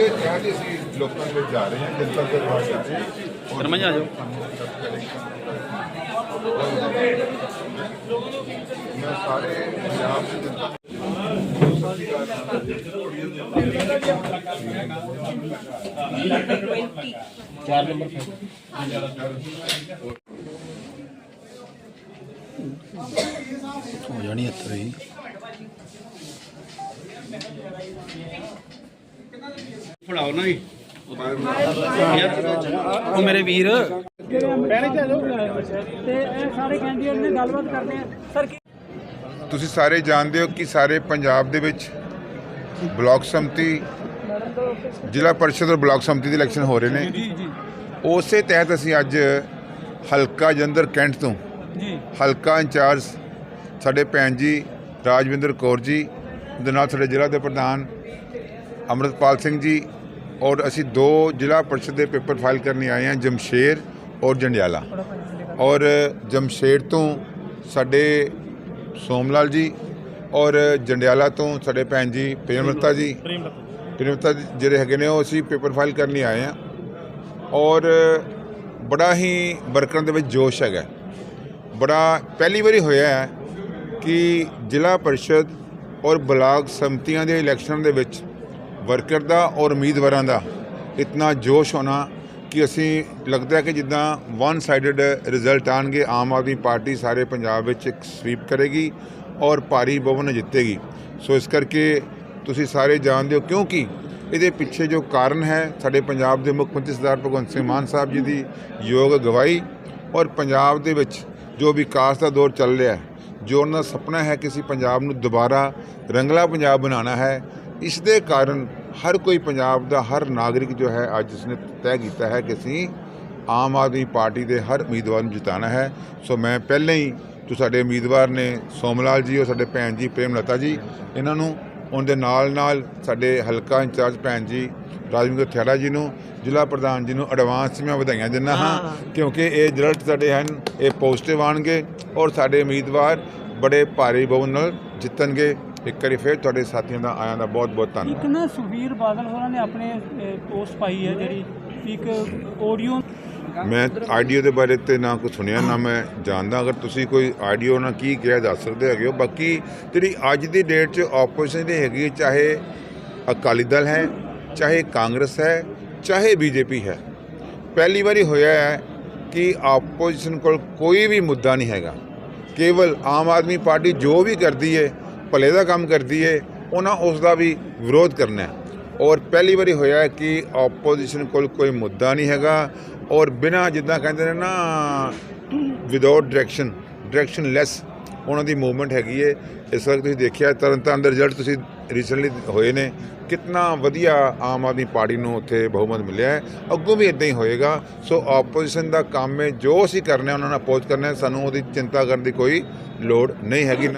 ਉਹਦੇ ਤਹਿਤ ਹੀ ਅਸੀਂ ਲੋਕਾਂ ਦੇ ਵਿੱਚ ਜਾ ਰਹੇ ਹਾਂ ਜਨਤਾ ਦੇ ਦਰਬਾਰ ਜਾ ਰਹੇ ਹਾਂ। ਸ਼ਰਮਾ ਜੀ ਆ ਜਾਓ। ਮੈਂ ਸਾਰੇ ਪੰਜਾਬ ਦੀ ਜਨਤਾ ਹੋ ਜਾਣੀ ਇੱਥੇ। ਹੀ ਫੜਾਓ ਨਾ ਜੀ। ਉਹ ਮੇਰੇ ਵੀਰ। ਤੇ ਇਹ ਸਾਰੇ ਕੈਂਡੀਡੇਟ ਨੇ ਗੱਲਬਾਤ ਕਰਦੇ ਆ। ਸਰ ਕੀ ਤੁਸੀਂ ਸਾਰੇ ਜਾਣਦੇ ਹੋ ਕਿ ਸਾਰੇ ਪੰਜਾਬ ਦੇ ਵਿੱਚ ਬਲਾਕ ਸੰਮਤੀ ਜ਼ਿਲ੍ਹਾ ਪਰਿਸ਼ਦ ਔਰ ਬਲਾਕ ਸੰਮਤੀ ਦੇ ਇਲੈਕਸ਼ਨ ਹੋ ਰਹੇ ਨੇ। ਉਸੇ ਤਹਿਤ ਅਸੀਂ ਅੱਜ ਹਲਕਾ ਜੰਦਰ ਕੈਂਟ ਤੋਂ ਜੀ। ਹਲਕਾ ਇੰਚਾਰਜ ਸਾਡੇ ਭੈਣ ਜੀ ਰਾਜਵਿੰਦਰ ਕੌਰ ਜੀ ਦੇ ਨਾਲ ਸਾਡੇ ਜ਼ਿਲ੍ਹਾ ਦੇ ਪ੍ਰਧਾਨ ਅੰਮ੍ਰਿਤਪਾਲ ਸਿੰਘ ਜੀ ਔਰ ਅਸੀਂ ਦੋ ਜ਼ਿਲ੍ਹਾ ਪਰਿਸ਼ਦ ਦੇ ਪੇਪਰ ਫਾਈਲ ਕਰਨ ਆਏ ਹਾਂ, ਜਮਸ਼ੇਰ ਔਰ ਜੰਡਿਆਲਾ। ਔਰ ਜਮਸ਼ੇਰ ਤੋਂ ਸਾਡੇ ਸੋਮਲਾਲ ਜੀ ਔਰ ਜੰਡਿਆਲਾ ਤੋਂ ਸਾਡੇ ਭੈਣ ਜੀ ਪ੍ਰੇਮਲਤਾ ਜੀ। ਪ੍ਰੇਮਲਤਾ ਜੀ ਜਿਹੜੇ ਹੈਗੇ ਨੇ, ਉਹ ਅਸੀਂ ਪੇਪਰ ਫਾਈਲ ਕਰਨ ਆਏ ਹਾਂ। ਔਰ ਬੜਾ ਹੀ ਵਰਕਰਾਂ ਦੇ ਵਿੱਚ ਜੋਸ਼ ਹੈਗਾ। ਬੜਾ ਪਹਿਲੀ ਵਾਰੀ ਹੋਇਆ ਹੈ ਕਿ ਜ਼ਿਲ੍ਹਾ ਪਰਿਸ਼ਦ ਔਰ ਬਲਾਕ ਸੰਮਤੀਆਂ ਦੇ ਇਲੈਕਸ਼ਨ ਦੇ ਵਿੱਚ ਵਰਕਰ ਦਾ ਔਰ ਉਮੀਦਵਾਰਾਂ ਦਾ ਇਤਨਾ ਜੋਸ਼ ਹੋਣਾ ਕਿ ਅਸੀਂ ਲੱਗਦਾ ਕਿ ਜਿੱਦਾਂ ਵਨ ਸਾਈਡਡ ਰਿਜ਼ਲਟ ਆਣਗੇ, ਆਮ ਆਦਮੀ ਪਾਰਟੀ ਸਾਰੇ ਪੰਜਾਬ ਵਿੱਚ ਇੱਕ ਸਵੀਪ ਕਰੇਗੀ ਔਰ ਭਾਰੀ ਬਹੁਮਤ ਜਿੱਤੇਗੀ। ਸੋ ਇਸ ਕਰਕੇ ਤੁਸੀਂ ਸਾਰੇ ਜਾਣਦੇ ਹੋ ਕਿਉਂਕਿ ਇਹਦੇ ਪਿੱਛੇ ਜੋ ਕਾਰਨ ਹੈ, ਸਾਡੇ ਪੰਜਾਬ ਦੇ ਮੁੱਖ ਮੰਤਰੀ ਸਰਦਾਰ ਭਗਵੰਤ ਸਿੰਘ ਮਾਨ ਸਾਹਿਬ ਜੀ ਦੀ ਯੋਗ ਅਗਵਾਈ ਔਰ ਪੰਜਾਬ ਦੇ ਵਿੱਚ ਜੋ ਵਿਕਾਸ ਦਾ ਦੌਰ ਚੱਲ ਰਿਹਾ ਹੈ, ਜੋ ਉਹਨਾਂ ਦਾ ਸੁਪਨਾ ਹੈ ਕਿ ਅਸੀਂ ਪੰਜਾਬ ਨੂੰ ਦੁਬਾਰਾ ਰੰਗਲਾ ਪੰਜਾਬ ਬਣਾਉਣਾ ਹੈ, ਇਸ ਦੇ ਕਾਰਨ ਹਰ ਕੋਈ ਪੰਜਾਬ ਦਾ ਹਰ ਨਾਗਰਿਕ ਜੋ ਹੈ ਅੱਜ ਇਸਨੇ ਤੈਅ ਕੀਤਾ ਹੈ ਕਿ ਅਸੀਂ ਆਮ ਆਦਮੀ ਪਾਰਟੀ ਦੇ ਹਰ ਉਮੀਦਵਾਰ ਨੂੰ ਜਿਤਾਉਣਾ ਹੈ। ਸੋ ਮੈਂ ਪਹਿਲਾਂ ਹੀ ਜੋ ਸਾਡੇ ਉਮੀਦਵਾਰ ਨੇ ਸੋਮਲਾਲ ਜੀ ਔਰ ਸਾਡੇ ਭੈਣ ਜੀ ਪ੍ਰੇਮਲਤਾ ਜੀ ਇਹਨਾਂ ਨੂੰ ਉਹਦੇ ਨਾਲ ਨਾਲ ਸਾਡੇ ਹਲਕਾ ਇੰਚਾਰਜ ਭੈਣ ਜੀ ਰਾਜਵਿੰਦਰ ਥਿਆੜਾ ਜੀ ਨੂੰ ਜ਼ਿਲ੍ਹਾ ਪ੍ਰਧਾਨ ਜੀ ਨੂੰ ਐਡਵਾਂਸ ਮੈਂ ਵਧਾਈਆਂ ਦਿੰਦਾ ਹਾਂ ਕਿਉਂਕਿ ਇਹ ਰਿਜ਼ਲਟ ਸਾਡੇ ਹਨ ਇਹ ਪੋਜ਼ਿਟਿਵ ਆਣਗੇ ਔਰ ਸਾਡੇ ਉਮੀਦਵਾਰ ਬੜੇ ਭਾਰੀ ਬਹੁਮਤ ਨਾਲ ਜਿੱਤਣਗੇ। ਇੱਕ ਵਾਰੀ ਫਿਰ ਤੁਹਾਡੇ ਸਾਥੀਆਂ ਦਾ ਆਇਆਂ ਦਾ ਬਹੁਤ ਬਹੁਤ ਧੰਨਵਾਦ। ਇੱਕ ਨਾ ਸੁਖਵੀਰ ਬਾਦਲ ਹੋਰਾਂ ਨੇ ਆਪਣੇ ਪੋਸਟ ਪਾਈ ਹੈ ਜਿਹੜੀ ਇੱਕ ਆਡੀਓ ਮੈਂ ਆਡੀਓ ਦੇ ਬਾਰੇ ਤੇ ਨਾ ਕੁਝ ਸੁਣਿਆ ਨਾ ਮੈਂ ਜਾਣਦਾ। ਅਗਰ ਤੁਸੀਂ ਕੋਈ ਆਡੀਓ ਨਾਲ ਕੀ ਕਿਹਾ ਦੱਸ ਸਕਦੇ ਹੈਗੇ ਹੋ ਬਾਕੀ ਜਿਹੜੀ ਅੱਜ ਦੀ ਡੇਟ 'ਚ ਆਪੋਜੀਸ਼ਨ ਦੀ ਹੈਗੀ ਚਾਹੇ ਅਕਾਲੀ ਦਲ ਹੈ ਚਾਹੇ ਕਾਂਗਰਸ ਹੈ ਚਾਹੇ ਬੀਜੇਪੀ ਹੈ ਪਹਿਲੀ ਵਾਰੀ ਹੋਇਆ ਹੈ ਕਿ ਆਪੋਜੀਸ਼ਨ ਕੋਲ ਕੋਈ ਵੀ ਮੁੱਦਾ ਨਹੀਂ ਹੈਗਾ। ਕੇਵਲ ਆਮ ਆਦਮੀ ਪਾਰਟੀ ਜੋ ਵੀ ਕਰਦੀ ਹੈ ਭਲੇ ਦਾ ਕੰਮ ਕਰਦੀ ਹੈ ਉਹਨਾਂ ਉਸ ਦਾ ਵੀ ਵਿਰੋਧ ਕਰਨਾ ਹੈ। ਔਰ ਪਹਿਲੀ ਵਾਰੀ ਹੋਇਆ ਕਿ ਆਪੋਜੀਸ਼ਨ ਕੋਲ ਕੋਈ ਮੁੱਦਾ ਨਹੀਂ ਹੈਗਾ। ਔਰ ਬਿਨਾ ਜਿੱਦਾਂ ਕਹਿੰਦੇ ਨੇ ਨਾ ਵਿਦਆਊਟ ਡਾਇਰੈਕਸ਼ਨ ਡਾਇਰੈਕਸ਼ਨ ਲੈਸ ਉਹਨਾਂ ਦੀ ਮੂਵਮੈਂਟ ਹੈਗੀ ਹੈ ਇਸ ਵਕਤ ਤੁਸੀਂ ਦੇਖਿਆ, ਤਰਨਤਾਰਨ ਦੇ ਰਿਜ਼ਲਟ ਤੁਸੀਂ ਰੀਸੈਂਟਲੀ ਹੋਏ ਨੇ। ਕਿੰਨਾ ਵਧੀਆ ਆਮ ਆਦਮੀ ਪਾਰਟੀ ਨੂੰ ਉੱਥੇ ਬਹੁਮਤ ਮਿਲਿਆ ਹੈ। ਅੱਗੋਂ ਵੀ ਇਦਾਂ ਹੀ ਹੋਏਗਾ। ਸੋ ਆਪੋਜੀਸ਼ਨ ਦਾ ਕੰਮ ਹੈ, ਜੋ ਅਸੀਂ ਕਰਨਾ ਉਹਨਾਂ ਨਾਲ ਅਪੋਜ਼ ਕਰਨਾ ਸਾਨੂੰ ਉਹਦੀ ਚਿੰਤਾ ਕਰਨ ਦੀ ਕੋਈ ਲੋੜ ਨਹੀਂ ਹੈਗੀ।